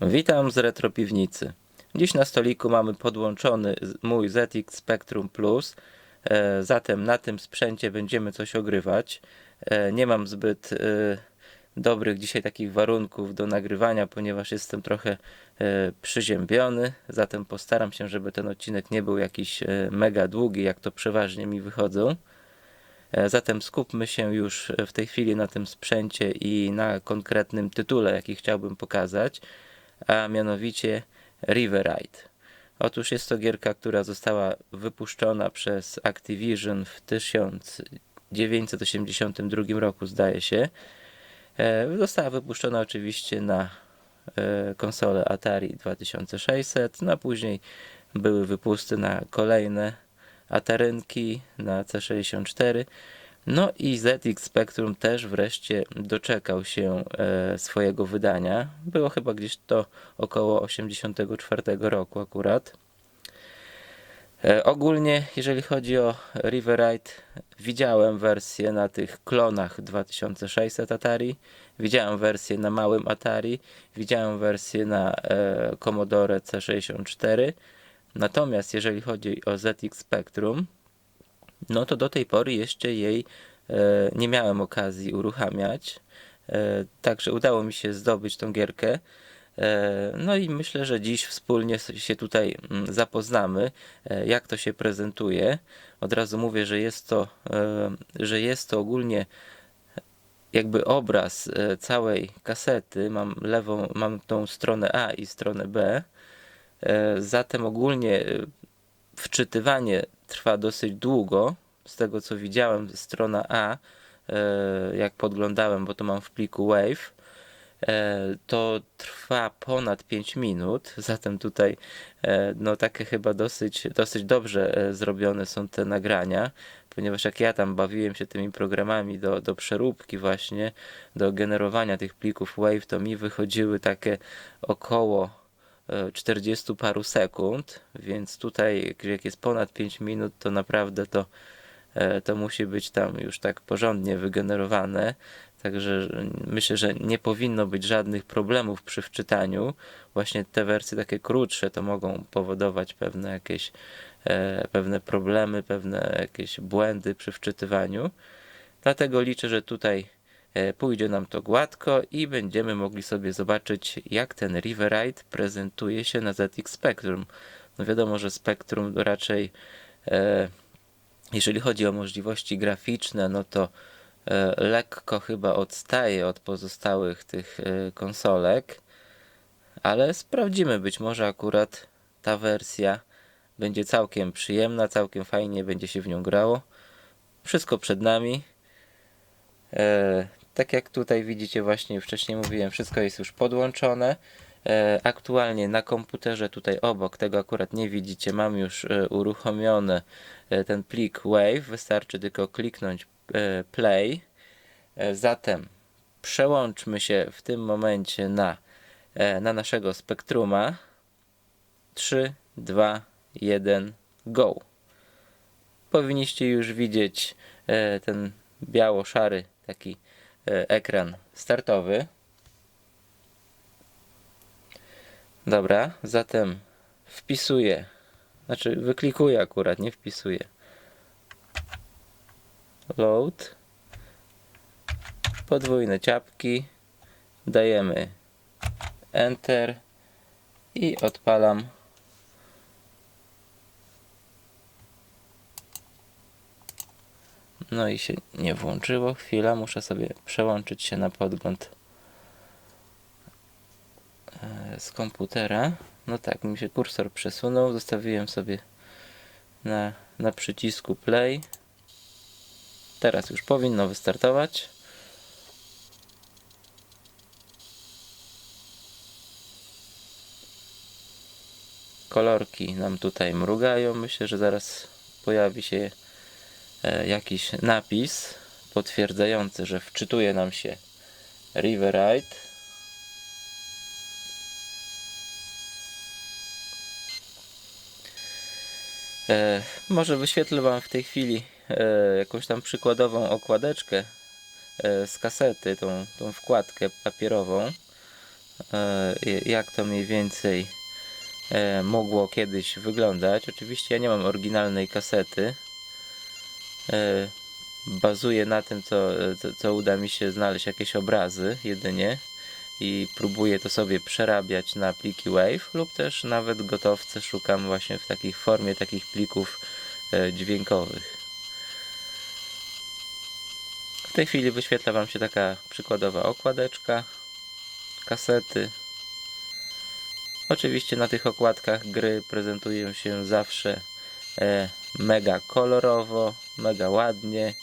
Witam z Retro Piwnicy. Dziś na stoliku mamy podłączony mój ZX Spectrum Plus. E, zatem na tym sprzęcie będziemy coś ogrywać. E, nie mam zbyt e, dobrych dzisiaj takich warunków do nagrywania, ponieważ jestem trochę przyziębiony. Zatem postaram się, żeby ten odcinek nie był jakiś mega długi, jak to przeważnie mi wychodzą. Zatem skupmy się już w tej chwili na tym sprzęcie i na konkretnym tytule, jaki chciałbym pokazać, a mianowicie Riverite. Otóż jest to gierka, która została wypuszczona przez Activision w 1982 roku, zdaje się. E, Została wypuszczona oczywiście na e, konsolę Atari 2600, no a później były wypusty na kolejne Atarynki, na C64. No i ZX Spectrum też wreszcie doczekał się e, swojego wydania. Było chyba gdzieś to około 84 roku akurat. E, ogólnie, jeżeli chodzi o Riverite, widziałem wersję na tych klonach 2600 Atari, widziałem wersję na małym Atari, widziałem wersję na e, Commodore C64. Natomiast jeżeli chodzi o ZX Spectrum, no to do tej pory jeszcze jej e, nie miałem okazji uruchamiać. E, także udało mi się zdobyć tą gierkę. E, no i myślę, że dziś wspólnie się tutaj mm, zapoznamy, jak to się prezentuje. Od razu mówię, że jest to, że jest to ogólnie jakby obraz całej kasety. Mam lewą, mam tą stronę A i stronę B. Zatem ogólnie wczytywanie trwa dosyć długo. Z tego co widziałem, strona A, e, jak podglądałem, bo to mam w pliku Wave, e, to trwa ponad 5 minut. Zatem tutaj e, no takie chyba dosyć, dosyć dobrze zrobione są te nagrania, ponieważ jak ja tam bawiłem się tymi programami do, do przeróbki właśnie, do generowania tych plików Wave, to mi wychodziły takie około 40 paru sekund, więc tutaj jak jest ponad 5 minut, to naprawdę to, e, to musi być tam już tak porządnie wygenerowane. Także myślę, że nie powinno być żadnych problemów przy wczytaniu. Właśnie te wersje takie krótsze to mogą powodować pewne jakieś e, pewne problemy, pewne jakieś błędy przy wczytywaniu. Dlatego liczę, że tutaj pójdzie nam to gładko i będziemy mogli sobie zobaczyć, jak ten Riverite prezentuje się na ZX Spectrum. No wiadomo, że Spectrum raczej, e, jeżeli chodzi o możliwości graficzne, no to e, lekko chyba odstaje od pozostałych tych e, konsolek, ale sprawdzimy, być może akurat ta wersja będzie całkiem przyjemna, całkiem fajnie będzie się w nią grało. Wszystko przed nami. Tak jak tutaj widzicie, właśnie wcześniej mówiłem, wszystko jest już podłączone. E, aktualnie na komputerze tutaj obok, tego akurat nie widzicie, mam już e, uruchomiony e, ten plik Wave. Wystarczy tylko kliknąć play. Zatem przełączmy się w tym momencie na, na naszego spektruma. 3, 2, 1, go. Powinniście już widzieć ten biało-szary taki ekran startowy. Dobra, zatem wpisuję, znaczy wyklikuję akurat, nie wpisuję. Load. Podwójne ciapki. Dajemy Enter i odpalam. No i się nie włączyło. Chwila, muszę sobie przełączyć się na podgląd e, z komputera. No tak, mi się kursor przesunął. Zostawiłem sobie na, na przycisku play. Teraz już powinno wystartować. Kolorki nam tutaj mrugają. Myślę, że zaraz pojawi się jakiś napis potwierdzający, że wczytuje nam się Riverite. E, może wyświetlę Wam w tej chwili e, jakąś tam przykładową okładeczkę e, z kasety, tą, tą wkładkę papierową. e, jak to mniej więcej e, mogło kiedyś wyglądać. Oczywiście ja nie mam oryginalnej kasety. E, Bazuję na tym, co, co, co uda mi się znaleźć, jakieś obrazy jedynie i próbuję to sobie przerabiać na pliki WAV lub też nawet gotowce szukam właśnie w takich formie takich plików e, dźwiękowych. W tej chwili wyświetla Wam się taka przykładowa okładeczka kasety. Oczywiście na tych okładkach gry prezentują się zawsze e, mega kolorowo, mega ładnie.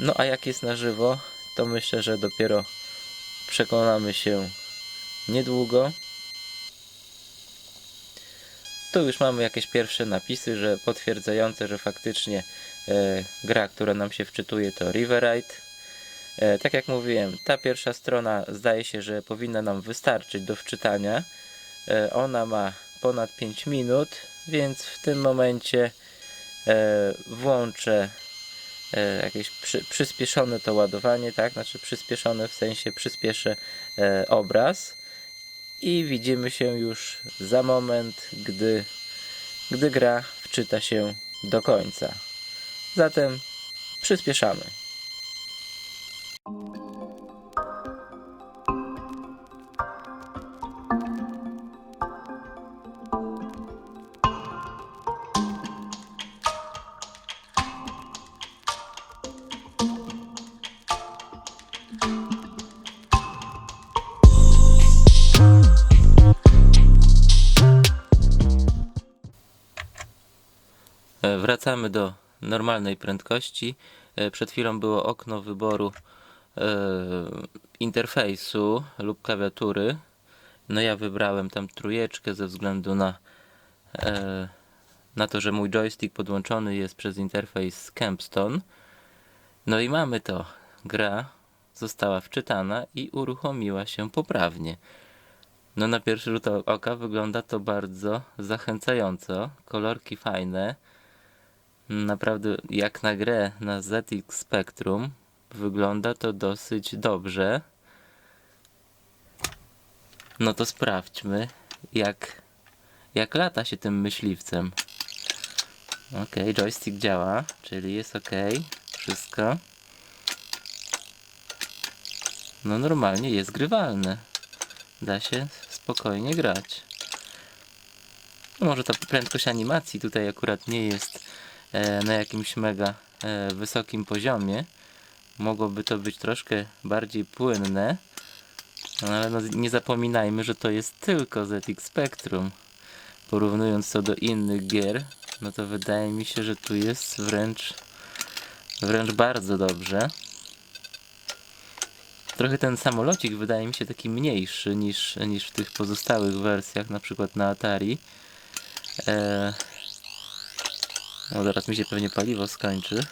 No a jak jest na żywo, to myślę, że dopiero przekonamy się niedługo. Tu już mamy jakieś pierwsze napisy, że potwierdzające, że faktycznie e, gra, która nam się wczytuje to Riverite. E, tak jak mówiłem, ta pierwsza strona zdaje się, że powinna nam wystarczyć do wczytania. E, ona ma ponad 5 minut, więc w tym momencie włączę e, jakieś przy, przyspieszone to ładowanie, tak? Znaczy przyspieszone w sensie przyspieszę e, obraz i widzimy się już za moment, gdy, gdy gra wczyta się do końca. Zatem przyspieszamy. Wracamy do normalnej prędkości. E, Przed chwilą było okno wyboru e, interfejsu lub klawiatury. No ja wybrałem tam trójeczkę ze względu na, e, na to, że mój joystick podłączony jest przez interfejs Campstone. No i mamy to. Gra została wczytana i uruchomiła się poprawnie. No na pierwszy rzut oka wygląda to bardzo zachęcająco. Kolorki fajne. Naprawdę jak na grę na ZX Spectrum wygląda to dosyć dobrze. No to sprawdźmy jak, jak lata się tym myśliwcem. Ok, joystick działa, czyli jest ok. Wszystko. No normalnie jest grywalne. Da się spokojnie grać. Może ta prędkość animacji tutaj akurat nie jest na jakimś mega e, wysokim poziomie. Mogłoby to być troszkę bardziej płynne. No, ale no, nie zapominajmy, że to jest tylko ZX Spectrum. Porównując to do innych gier, no to wydaje mi się, że tu jest wręcz, wręcz bardzo dobrze. Trochę ten samolocik wydaje mi się taki mniejszy niż, niż w tych pozostałych wersjach, na przykład na Atari. Eee, no zaraz mi się pewnie paliwo skończy.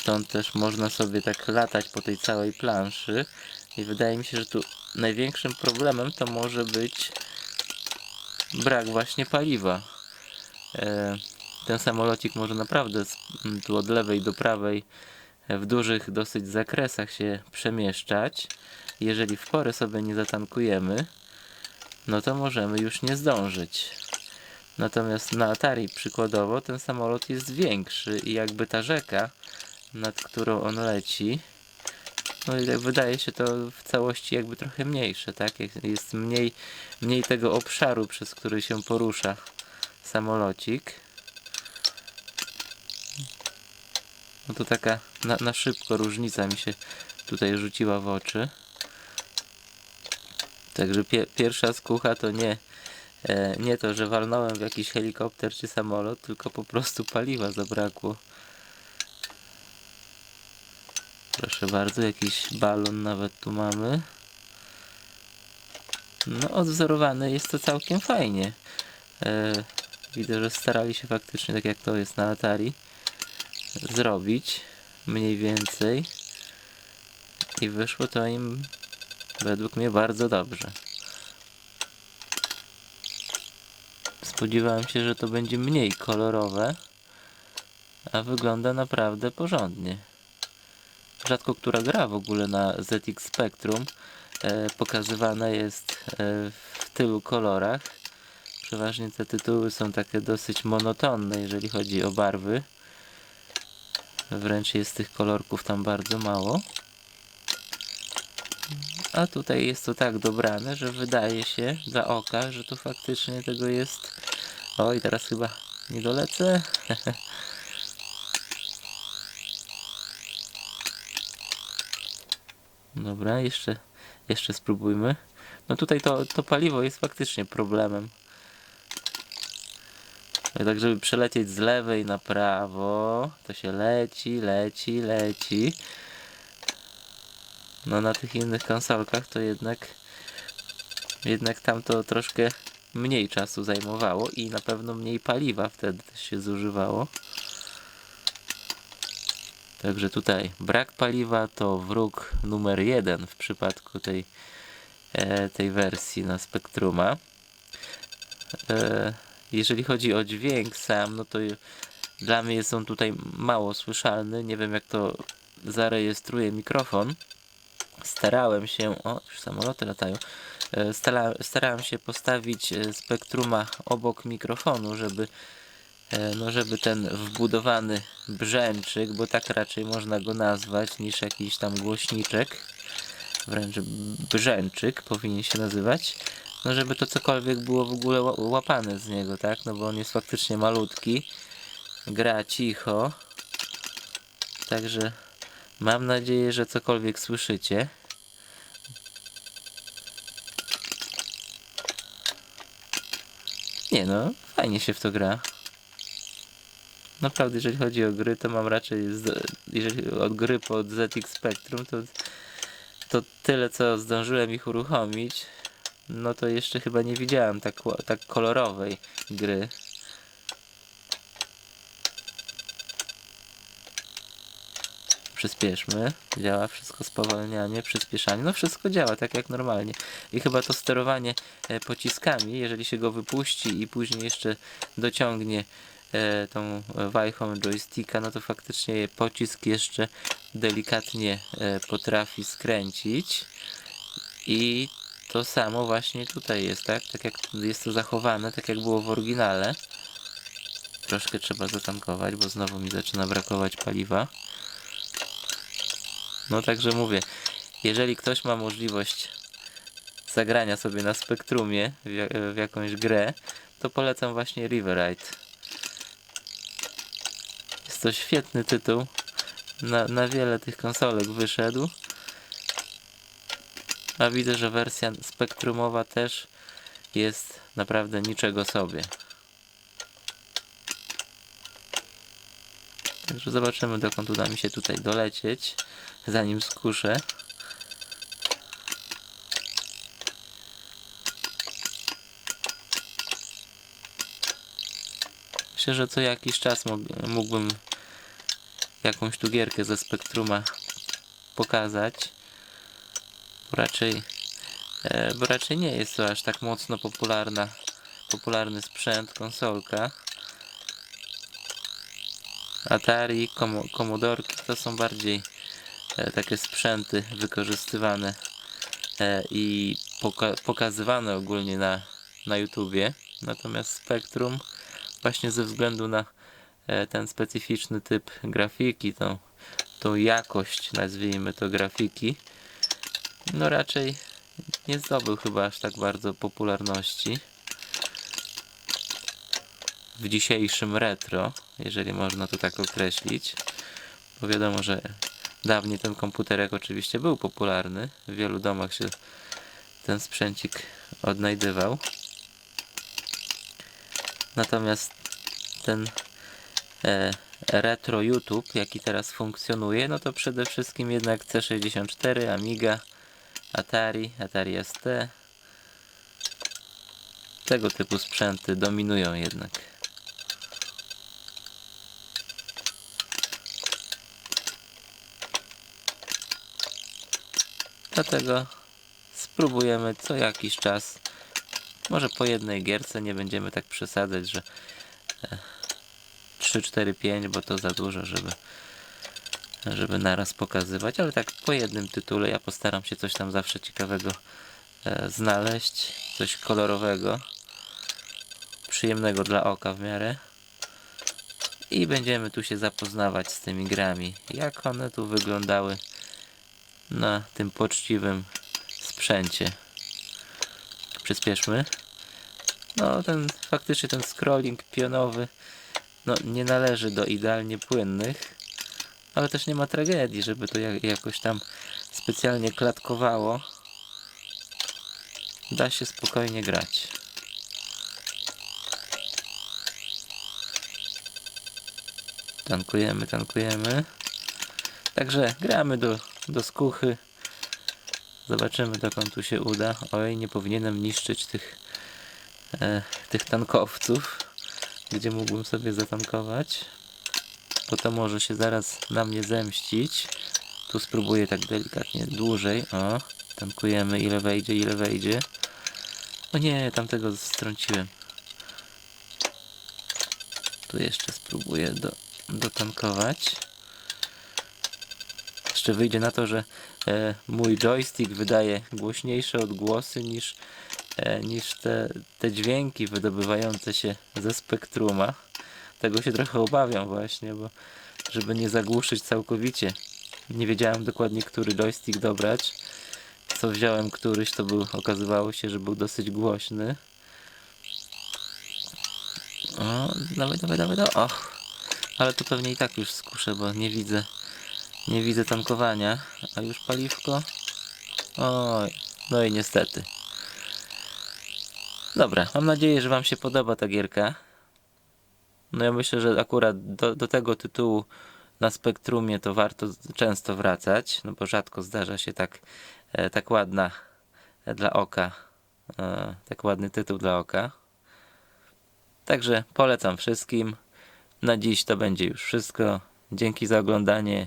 Stąd też można sobie tak latać po tej całej planszy. I wydaje mi się, że tu największym problemem to może być brak właśnie paliwa. E, ten samolocik może naprawdę tu od lewej do prawej w dużych dosyć zakresach się przemieszczać. Jeżeli w porę sobie nie zatankujemy, no to możemy już nie zdążyć. Natomiast na Atari przykładowo ten samolot jest większy i jakby ta rzeka, nad którą on leci, no tak wydaje się to w całości jakby trochę mniejsze, tak? Jest- mniej, mniej tego obszaru, przez który się porusza samolocik. No to taka na, na szybko różnica mi się tutaj rzuciła w oczy. Także pie, pierwsza skucha to nie, nie to, że walnąłem w jakiś helikopter czy samolot, tylko po prostu paliwa zabrakło. Proszę bardzo, jakiś balon nawet tu mamy. No, odwzorowane jest to całkiem fajnie. E, widzę, że starali się faktycznie, tak jak to jest na Atari, zrobić mniej więcej. I wyszło to im według mnie bardzo dobrze. Spodziewałem się, że to będzie mniej kolorowe, a wygląda naprawdę porządnie rzadko która gra w ogóle na ZX Spectrum e, pokazywana jest e, w tylu kolorach. Przeważnie te tytuły są takie dosyć monotonne, jeżeli chodzi o barwy. Wręcz jest tych kolorków tam bardzo mało. A tutaj jest to tak dobrane, że wydaje się dla oka, że tu faktycznie tego jest. O, i teraz chyba nie dolecę. Dobra, jeszcze, jeszcze spróbujmy. No tutaj to, to paliwo jest faktycznie problemem. No Tak, żeby przelecieć z lewej na prawo, to się leci, leci, leci. No na tych innych konsolkach to jednak jednak tam to troszkę mniej czasu zajmowało i na pewno mniej paliwa wtedy też się zużywało. Także tutaj brak paliwa to wróg numer jeden w przypadku tej, e, tej wersji na Spectruma. E, jeżeli chodzi o dźwięk sam, no to dla mnie jest on tutaj mało słyszalny. Nie wiem jak to zarejestruje mikrofon. Starałem się, o już samoloty latają. E, Stara, starałem się postawić e, spektruma obok mikrofonu, żeby, e, no żeby ten wbudowany brzęczyk, bo tak raczej można go nazwać niż jakiś tam głośniczek, wręcz brzęczyk powinien się nazywać, no żeby to cokolwiek było w ogóle ła- łapane z niego, tak, no bo on jest faktycznie malutki, gra cicho, także mam nadzieję, że cokolwiek słyszycie. Nie no, fajnie się w to gra. Naprawdę, jeżeli chodzi o gry, to mam raczej, z, jeżeli od gry pod ZX Spectrum, to, to tyle, co zdążyłem ich uruchomić, no to jeszcze chyba nie widziałem tak, tak kolorowej gry. Przyspieszmy. Działa wszystko spowalnianie, przyspieszanie. No wszystko działa tak jak normalnie. I chyba to sterowanie e, pociskami, jeżeli się go wypuści i później jeszcze dociągnie e, tą wajchą joysticka, no to faktycznie pocisk jeszcze delikatnie e, potrafi skręcić. I to samo właśnie tutaj jest, tak? Tak jak jest to zachowane, tak jak było w oryginale. Troszkę trzeba zatankować, bo znowu mi zaczyna brakować paliwa. No także mówię, jeżeli ktoś ma możliwość zagrania sobie na Spektrumie w, ja- w jakąś grę, to polecam właśnie Riverite. Jest to świetny tytuł. Na, na wiele tych konsolek wyszedł. A widzę, że wersja spektrumowa też jest naprawdę niczego sobie. Także zobaczymy dokąd uda mi się tutaj dolecieć, zanim skuszę. Myślę, że co jakiś czas mógł- mógłbym jakąś tu gierkę ze Spektruma pokazać. Bo raczej, e, bo raczej nie jest to aż tak mocno popularna, popularny sprzęt, konsolka. Atari, Komo- Commodorki to są bardziej takie sprzęty wykorzystywane e, i poka- pokazywane ogólnie na, na YouTubie. Natomiast Spectrum właśnie ze względu na e, ten specyficzny typ grafiki, tą, tą jakość, nazwijmy to grafiki, no raczej nie zdobył chyba aż tak bardzo popularności w dzisiejszym retro, jeżeli można to tak określić. Bo wiadomo, że dawniej ten komputerek oczywiście był popularny. W wielu domach się ten sprzęcik odnajdywał. Natomiast ten e, retro YouTube, jaki teraz funkcjonuje, no to przede wszystkim jednak C64, Amiga, Atari, Atari ST. Tego typu sprzęty dominują jednak. Dlatego spróbujemy co jakiś czas, może po jednej gierce, nie będziemy tak przesadzać, że e, 3, 4, 5, bo to za dużo, żeby żeby naraz pokazywać, ale tak po jednym tytule ja postaram się coś tam zawsze ciekawego e, znaleźć, coś kolorowego, przyjemnego dla oka w miarę. I będziemy tu się zapoznawać z tymi grami, jak one tu wyglądały na tym poczciwym sprzęcie. Przyspieszmy. No, ten faktycznie ten scrolling pionowy no, nie należy do idealnie płynnych, ale też nie ma tragedii, żeby to jak, jakoś tam specjalnie klatkowało. Da się spokojnie grać. Tankujemy, tankujemy. Także gramy do, do skuchy. Zobaczymy dokąd tu się uda. Oj, nie powinienem niszczyć tych, e, tych tankowców, gdzie mógłbym sobie zatankować. Bo to może się zaraz na mnie zemścić. Tu spróbuję tak delikatnie dłużej. O, tankujemy ile wejdzie, ile wejdzie. O nie, tamtego strąciłem. Tu jeszcze spróbuję do, dotankować. Jeszcze wyjdzie na to, że e, mój joystick wydaje głośniejsze odgłosy niż, e, niż te, te dźwięki wydobywające się ze spektruma. Tego się trochę obawiam właśnie, bo żeby nie zagłuszyć całkowicie. Nie wiedziałem dokładnie, który joystick dobrać. Co wziąłem któryś, to był, okazywało się, że był dosyć głośny. O, dawaj, dawaj, dawaj, dawaj. Och, ale to pewnie i tak już skuszę, bo nie widzę, nie widzę tankowania. A już paliwko? Oj, no i niestety. Dobra, mam nadzieję, że Wam się podoba ta gierka. No ja myślę, że akurat do, do tego tytułu na Spektrumie to warto często wracać, no bo rzadko zdarza się tak, e, tak ładna e, dla oka, e, tak ładny tytuł dla oka. Także polecam wszystkim. Na dziś to będzie już wszystko. Dzięki za oglądanie